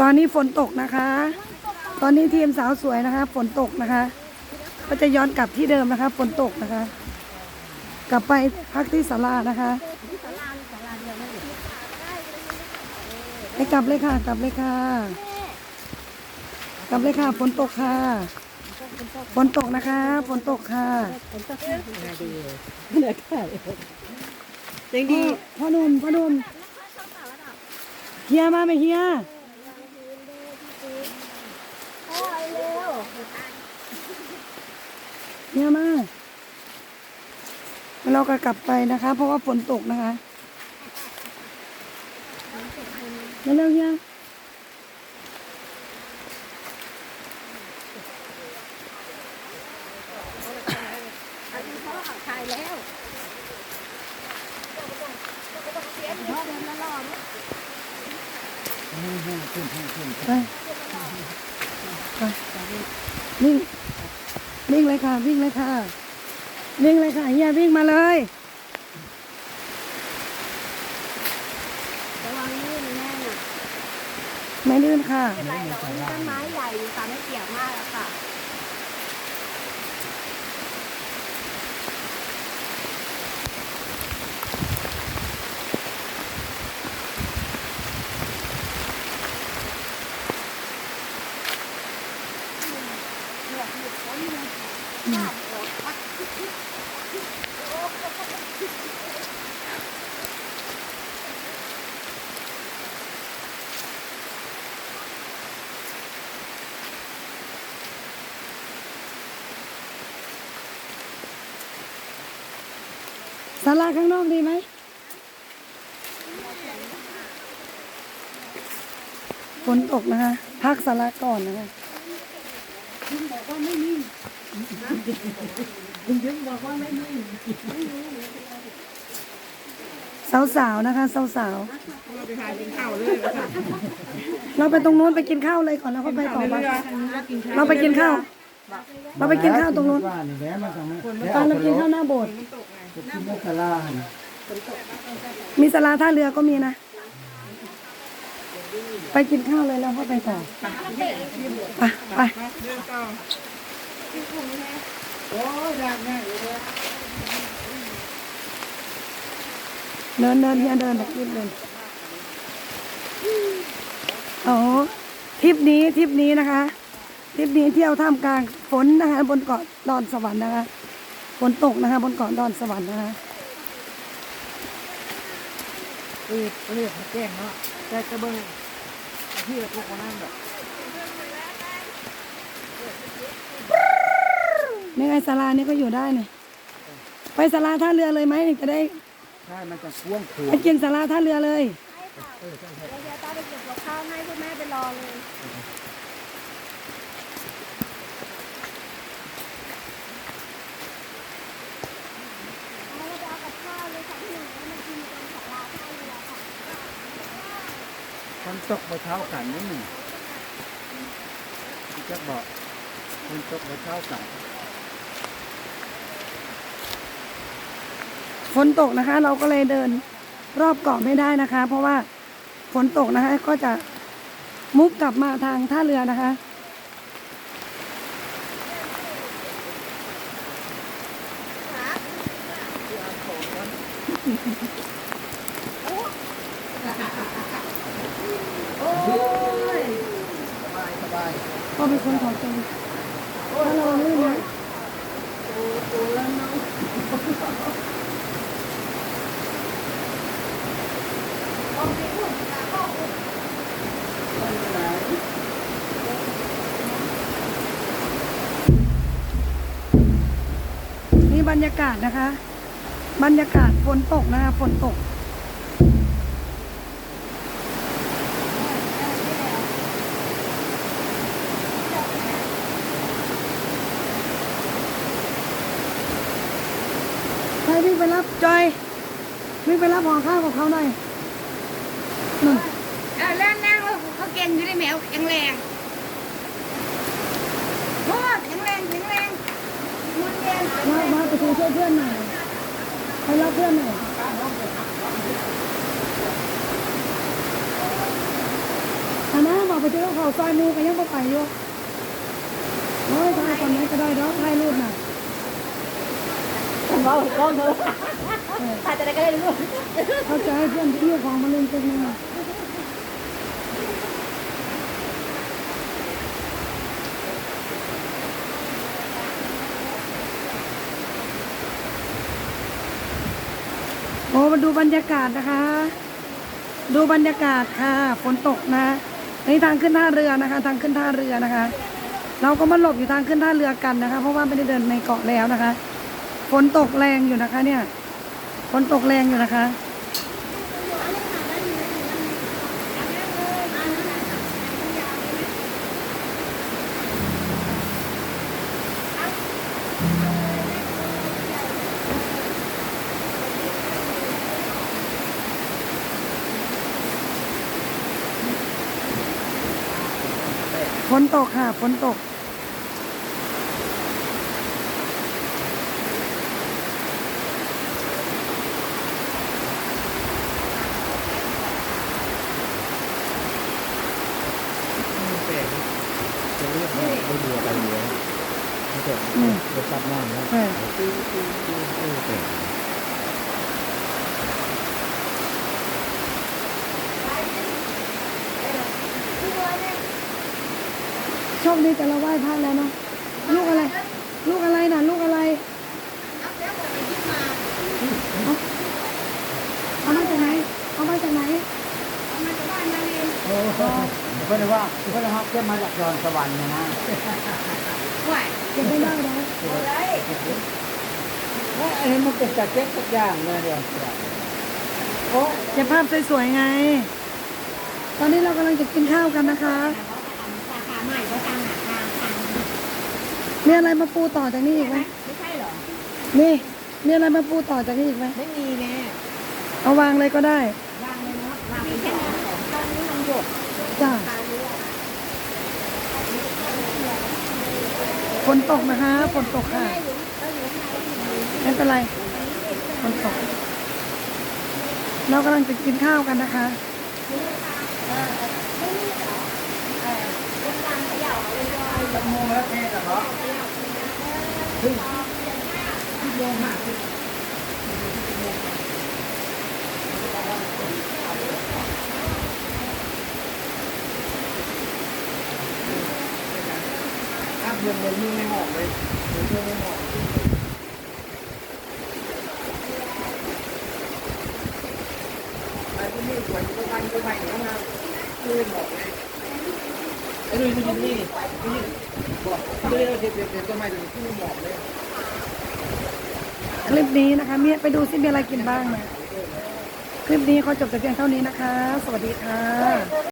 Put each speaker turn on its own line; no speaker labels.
ตอนนี้ฝนตกนะคะ ตอนนี้ทีมสาวสวยนะคะ ฝนตกนะคะ ก็จะย้อนกลับที่เดิมนะคะ ฝนตกนะคะ กลับไปพักที่ศาลานะคะไปกลับเลยค่ะ กลับเลยค่ะ กลับเลยค่ะ ฝนตกค่ะ ฝนตกนะคะ ฝนตกค่ะ
ยังดี
พ่อหนุ่มพ่อหนุ่ม เฮียมาไหมเฮียเฮียมาเราก็กลับไปนะคะ เพราะว่าฝนตกนะคะเร็วเฮีย
ถ่ายแล้ว
ไปไปวิ่งวิ่งเลยค่ะ วิ่งเลยค่ะ วิ่งเลยค่ะเฮียวิ่งมาเลย
ระวังลื่นแม่น่ะ
ไม่ลื่นค่ะ
ไม่เป็นไรหรอกอันนี้ต้นไม้ใหญ่อยู่ค่ะไม่เปียกมากอะค่ะ
ศาลาข้างนอกดีไหมฝนตกนะคะ พักศาลาก่อนนะคะ ยิ้ม
บอกว่าไม่มีนะยิ้มบอกว่าไม่มี
สาวๆนะคะสาวๆ
เราไปหากินข้าวเลยนะคะ
เราไปตรงนู้นไปกินข้าวเลยก่อนแล้วก็ไปต่อไปเราไปกินข้าว เราไปกินข้าวตรงนู้น
ว่านี่แหละมาทำให้
ตอนเรากินข้าวหน้าโบสถ์
จะกินนักกะลาหั่น
มีสลาท่าเรือก็มีนะ ไปกินข้าวเลยแล้วก็ไปต่อไปไป
เดินต่อ
เลยน
เดินเดินเนี่ยเดินแบบรีบเดินโอ้ทริปนี้ทริปนี้นะคะทริปนี้เที่ยวท่ามกลางฝนนะคะ บนเกาะดอนสวรรค์นะคะฝนตกนะคะ บนเกาะดอนสวรรค์นะคะ
เออเรียกแจ้งเนาะแต่จะเบิ่ง ที่พวกคนนั้นแบบ
นี่ไงศาลานี่ก็อยู่ได้เนี่ยไปศาลาท่าเรือเลยไหมจะได้
ใช่มันจะพ่วงขว
ไปกินศาลาท่าเรือเลย
เดี๋ยวเดี๋ยวตาไปเก็บกับข้าวให้คุณแม่ไปรอเลย เอาไปเอากับข้าวเลยค่ะพี่หนึ่งแล้วมากินตรงศาลาท่าเรือค่ะ
คน ตกไปเท้ากันนี่นี่จะบอกคนตกไปเท้ากัน
ฝนตกนะคะ เราก็เลยเดินรอบเกาะไม่ได้นะคะ เพราะว่าฝนตกนะคะ ก็จะมุกกลับมาทางท่าเรือนะคะ
สบาย
ก็เป็นคนขอใจถ้าเราลื่นนะนี่บรรยากาศนะคะ บรรยากาศฝนตกนะคะฝนตก รวิ่งไปรับจอยวิ่งไปรับห่อข้าวกับเขาหน่อยนั่น
เออแล้วนั่งแล้วเขาเก่งอยู่ได้แมวแข็งแรงโอ้แข็งแรงแข็งแรงมันเก่ง
มามาไปช่วยเพื่อนหน่อยไปรับเพื่อนหน่อยไปเที่ยวเขาซอยหมูก็ยังบ่ไปอยู่โอ้ยถ่ายก่อนไหนก็ได้ดอกถ่ายรูปน่ะ
เราก้องเถอะถ่ายจะได้ก็ได้รู้
เขาจะให้เพื่อนเที่ยวของมาเล่นเป็นยังไงโอ้มาดูบรรยากาศนะคะ ดูบรรยากาศค่ะ ฝนตกนะนี่ทางขึ้นท่าเรือนะคะ ทางขึ้นท่าเรือนะคะ เราก็มาหลบอยู่ทางขึ้นท่าเรือกันนะคะ เพราะว่าไม่ได้เดินในเกาะแล้วนะคะ ฝนตกแรงอยู่นะคะ เนี่ยฝนตกแรงอยู่นะคะ ฝนตกค่ะ ฝนตก
จะเรียกว่า ไม่เรือไรเรือไม่เกิด
อืม
รถตัดน้าแล้ว
เออ
ตื้อตื้อตื้อตื้อแต่
โชคดีแต่เราไหว้พระแล้วเนาะ ลูกอะไร ลูกอะไรน่ะ ลูกอะไร เอาเอามาจากไหน เอามาจากไหน
โอ้โห เพื่อนว่าเพื่อนว่าแค่มาจากจอนสวรรค์นะนะ
เก็บไม่ได้นะ
ว่าอันนี้มันเป็นจากเจ๊กสักอย่างเลยเดียว
โอ้เก็บภาพสวยๆไง ตอนนี้เรากำลังจะกินข้าวกันนะคะ
สาขาใหม่ก็ทางหาทางทาง
มีอะไรมาปูต่อจากนี้อีกไหม
ไม่ใช่เหรอ
นี่มีอะไรมาปูต่อจากนี้อีกไหม
ไม่มีแม่
เอาวางเลยก็ได้
วางเลยเนาะวางเป็นแค่นั้นตอนนี้มันหยด
จ้า ฝนตกนะคะฝนตกค่ะไม่เป็นไรฝนตกเรากำลังจะกินข้าวกันนะคะ
ชั่วโมงแล้วแค่เหรอ
เดือนเดือนนี้ไม่หอกเลยเดือนเดือนไม่หอก
ไอ้ที่นี่สวยก็ไปก็ไปแล้วนะคือหมดเลย
ไอ้ดูนี่นี่นี่
บอกไม่ได้เราเด็ดเด็ดต้นไม้ถึงคือหมดเลย
คลิปนี้นะคะเมียไปดูซิมีอะไรกินบ้างนะคลิปนี้ขอจบแต่เพียงเท่านี้นะคะ สวัสดีค่ะ